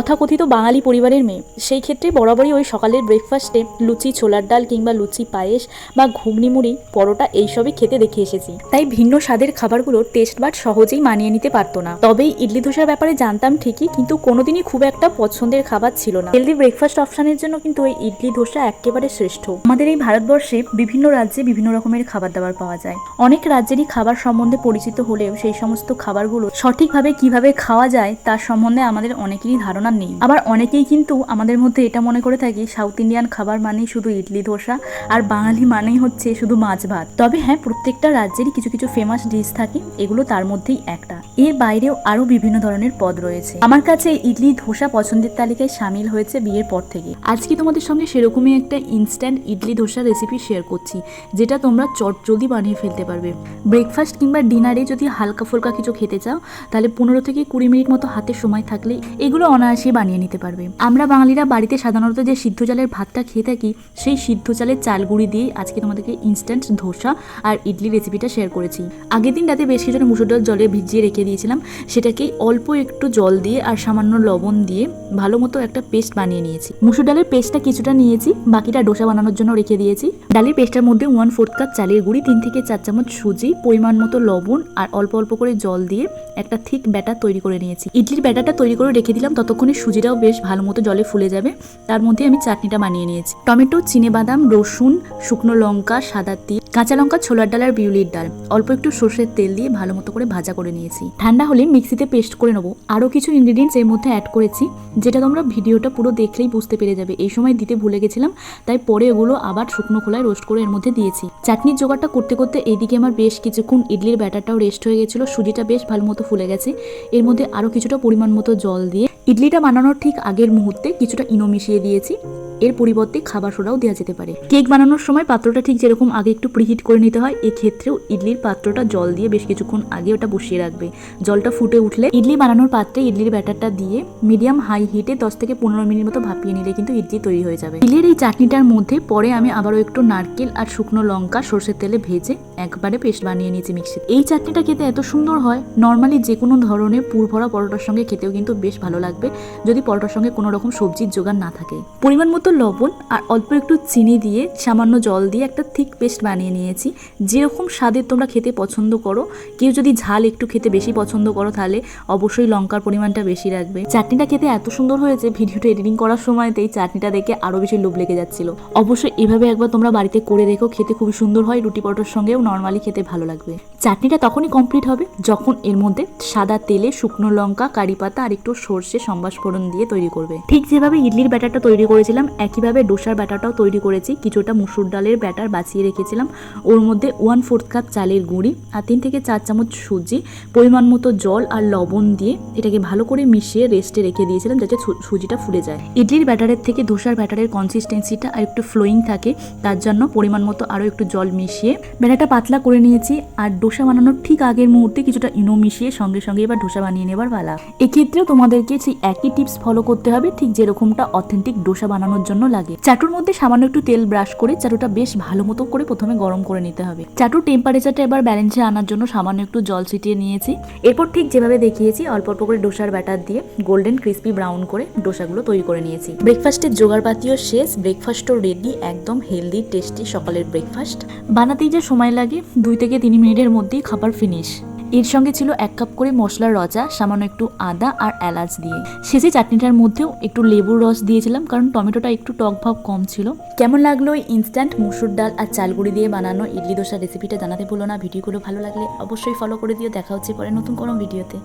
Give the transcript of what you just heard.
তথাকথিত বাঙালি পরিবারের মেয়ে। সেই ক্ষেত্রে বরাবরই ওই সকালের ব্রেকফাস্টে লুচি, ছোলার ডাল কিংবা লুচি, পায়েস বা ঘুগনি, মুড়ি, পরোটা এইসবই খেতে দেখে এসেছি। তাই ভিন্ন স্বাদের খাবারগুলোর টেস্ট বাট সহজেই মানিয়ে নিতে পারতো না। তবে ইডলি ধোসার ব্যাপারে জানতাম ঠিকই, কিন্তু কোনোদিনই খুব একটা পছন্দের খাবার ছিল না। হেলদি ব্রেকফাস্ট অপশনের জন্য কিন্তু ওই ইডলি ধোসা একেবারে শ্রেষ্ঠ। আমাদের এই ভারতবর্ষে বিভিন্ন রাজ্যে বিভিন্ন রকমের খাবার দাবার পাওয়া যায়। অনেক রাজ্যেরই খাবার সম্বন্ধে পরিচিত হলেও সেই সমস্ত খাবারগুলো সঠিকভাবে কীভাবে খাওয়া যায় তার সম্বন্ধে আমাদের অনেকেরই ধারণা নেই। আবার অনেকেই কিন্তু আমাদের মধ্যে এটা মনে করে থাকি সাউথ ইন্ডিয়ান খাবার মানেই শুধু ইডলি ধোসা আর বাঙালি মানেই হচ্ছে শুধু মাছ ভাত। তবে হ্যাঁ প্রত্যেকটা রাজ্যেরই কিছু কিছু ফেমাস ডিশ থাকে, এগুলো তার মধ্যেই একটা। এর বাইরেও আরও বিভিন্ন ধরনের পদ রয়েছে। আমার কাছে ইডলি ধোসা পছন্দের তালিকায় সামিল হয়েছে বিয়ের পর থেকে। আজকে তোমাদের সঙ্গে সেরকমই একটা instant idli dosa recipe share করছি, যেটা তোমরা চটজলদি বানিয়ে ফেলতে পারবে। ব্রেকফাস্ট কিংবা ডিনারে যদি হালকা ফুলকা কিছু খেতে চাও, তাহলে পনেরো থেকে কুড়ি মিনিট মতো হাতে সময় থাকলে এগুলো অনায়াসেই বানিয়ে নিতে পারবে। আমরা বাঙালিরা বাড়িতে সাধারণত যে সিদ্ধ চালের ভাতটা খেয়ে থাকি, সেই সিদ্ধ চালের চাল গুঁড়ি দিয়ে আজকে তোমাদেরকে ইনস্ট্যান্ট ধোসা আর ইডলি রেসিপিটা শেয়ার করেছি। আগের দিন রাতে বেশ কিছুটা মুসুর ডাল জলে ভিজিয়ে রেখে দিয়েছিলাম। সেটাকে অল্প একটু জল দিয়ে আর সামান্য লবণ দিয়ে ভালো মতো একটা পেস্ট বানিয়ে নিয়েছি। মুসুর ডালের পেস্টটা কিছুটা নিয়েছি, বাকিটা ডোসা বানানোর জন্য রেখে দিয়েছি। ডালের পেস্টের মধ্যে ওয়ান ফোর্থ কাপ চালের গুঁড়ি, তিন থেকে চার চামচ সুজি, পরিমাণ মতো লবণ আর অল্প অল্প করে জল দিয়ে একটা থিক ব্যাটার তৈরি করে নিয়েছি। ইডলির ব্যাটারটা তৈরি করে রেখে দিলাম, ততক্ষণে সুজিটাও বেশ ভালো মতো জলে ফুলে যাবে। তার মধ্যে আমি চাটনিটা বানিয়ে নিয়েছি। টমেটো বাদাম রসুন, শুকনো লঙ্কা, সাদা তিল, কাঁচা লঙ্কা, ছোলার ডাল আর বিউলির ডাল। অল্প একটু সর্ষের তেল দিয়ে ভালো মতো করে ভাজা করে নিয়েছি। ঠান্ডা হলে মিক্সিতে পেস্ট করে নেব। আরও কিছু ইনগ্রিডিয়েন্টস এর মধ্যে অ্যাড করেছি। যেটা তোমরা ভিডিওটা পুরো দেখলেই বুঝতে পেরে যাবে। এই সময় দিতে ভুলে গেছিলাম, তাই পরে ওগুলো আবার শুকনো খোলায় রোস্ট করে এর মধ্যে দিয়েছি। চাটনির জোগাড়টা করতে করতে এইদিকে আমার বেশ কিছুক্ষণ ইডলির ব্যাটারটাও রেস্ট হয়ে গেছিল, সুজিটা বেশ ভালো মতো ফুলে গেছে। এর মধ্যে আরও কিছুটা পরিমাণ মতো জল দিয়ে, ইডলিটা বানানোর ঠিক আগের মুহূর্তে কিছুটা ইনো মিশিয়ে দিয়েছি। এর পরিবর্তে খাবার সোডাও দেওয়া যেতে পারে। কেক বানানোর সময় পাত্রটা ঠিক যেরকম আগে একটু প্রিহিট করে নিতে হয়, এক্ষেত্রেও ইডলির পাত্রটা জল দিয়ে বেশ কিছুক্ষণ আগে ওটা বসিয়ে রাখবে। জলটা ফুটে উঠলে ইডলি বানানোর পাত্রে ইডলির ব্যাটারটা দিয়ে মিডিয়াম হাই হিটে দশ থেকে পনেরো মিনিট মতো ভাপিয়ে নিলে কিন্তু ইডলি তৈরি হয়ে যাবে। ইডলির এই চাটনিটার মধ্যে পরে আমি আবারও একটু নারকেল আর শুকনো লঙ্কা, সর্ষের তেলে ভেজে একবারে পেস্ট বানিয়ে নিয়েছি মিক্সিতে। এই চাটনিটা খেতে এত সুন্দর হয়, নর্মালি যে কোনো ধরনের পুরভরা পরোটার সঙ্গে খেতেও কিন্তু বেশ ভালো লাগবে, যদি পরোটার সঙ্গে কোনো রকম সবজির জোগাড় না থাকে। পরিমাণ মতো লবণ আর অল্প একটু চিনি দিয়ে সামান্য জল দিয়ে একটা থিক পেস্ট বানিয়ে নিয়েছি। যেরকম স্বাদের তোমরা খেতে পছন্দ করো, কেউ যদি ঝাল একটু খেতে বেশি পছন্দ করো তাহলে অবশ্যই লঙ্কার পরিমাণটা বেশি রাখবে। চাটনিটা খেতে এত সুন্দর হয়েছে, ভিডিওটা এডিটিং করার সময়তেই চাটনিটা দেখে আরও বেশি লোভ লেগে যাচ্ছিল। অবশ্যই এভাবে একবার তোমরা বাড়িতে করে দেখো, খেতে খুবই সুন্দর হয়, রুটি পরোটার সঙ্গেও নর্মালি খেতে ভালো লাগবে। চাটনিটা তখনই কমপ্লিট হবে যখন এর মধ্যে সাদা তেলে শুকনো লঙ্কা, কারি পাতা আর একটু সর্ষে সম্বাস ফোড়ন দিয়ে তৈরি করবে। ঠিক যেভাবে ইডলির ব্যাটারটা তৈরি করেছিলাম একইভাবে ডোসার ব্যাটারটাও তৈরি করেছি। কিছুটা মুসুর ডালের ব্যাটার বাঁচিয়ে রেখেছিলাম। ওর মধ্যে ওয়ান ফোর্থ কাপ চালের গুঁড়ি আর তিন থেকে চার চামচ সুজি, পরিমাণ মতো জল আর লবণ দিয়ে এটাকে ভালো করে মিশিয়ে রেস্টে রেখে দিয়েছিলাম যাতে সুজিটা ফুলে যায়। ইডলির ব্যাটারের থেকে ধোসার ব্যাটারের কনসিস্টেন্সিটা আর একটু ফ্লোয়িং থাকে, তার জন্য পরিমাণ মতো আরও একটু জল মিশিয়ে ব্যাটারটা পাতলা করে নিয়েছি আর ডোসা বানানোর ঠিক আগের মুহূর্তে কিছুটা ইনো মিশিয়ে সঙ্গে সঙ্গে এবার ডোসা বানিয়ে নেবার পালা। এক্ষেত্রেও তোমাদেরকে সেই একই টিপস ফলো করতে হবে, ঠিক যেরকমটা অথেন্টিক ডোসা বানানোর জন্য লাগে। চাটুর মধ্যে সামান্য একটু তেল ব্রাশ করে চাটুটা বেশ ভালো মতো করে প্রথমে গরম করে নিতে হবে। চাটুর টেম্পারেচারটা এবার ব্যালেন্সে আনার জন্য সামান্য একটু জল ছিটিয়ে নিয়েছি। এরপর ঠিক যেভাবে দেখিয়েছি, অল্প অল্প করে ডোসার ব্যাটার দিয়ে গোল্ডেন ক্রিস্পি ব্রাউন করে ডোসাগুলো তৈরি করে নিয়েছি। ব্রেকফাস্টের জোগাড়পাতিও শেষ ব্রেকফাস্টও রেডি একদম হেলদি টেস্টি সকালের ব্রেকফাস্ট বানাতেই যে সময় লাগে, দুই থেকে তিন মিনিটের মধ্যেই খাবার ফিনিশ এর সঙ্গে ছিল এক কাপ করে মশলার রজা সামান্য একটু আদা আর এলাচ দিয়ে। শেষে চাটনিটার মধ্যেও একটু লেবুর রস দিয়েছিলাম, কারণ টমেটোটা একটু টক ভাব কম ছিল। কেমন লাগল ইনস্ট্যান্ট মুসুর ডাল আর চালগুড়ি দিয়ে বানানো ইডলি দোসার রেসিপিটা জানাতে ভুলো না, ভিডিওগুলো ভালো লাগলে অবশ্যই ফলো করে দিও, দেখা হচ্ছে পরে নতুন কোনো ভিডিওতে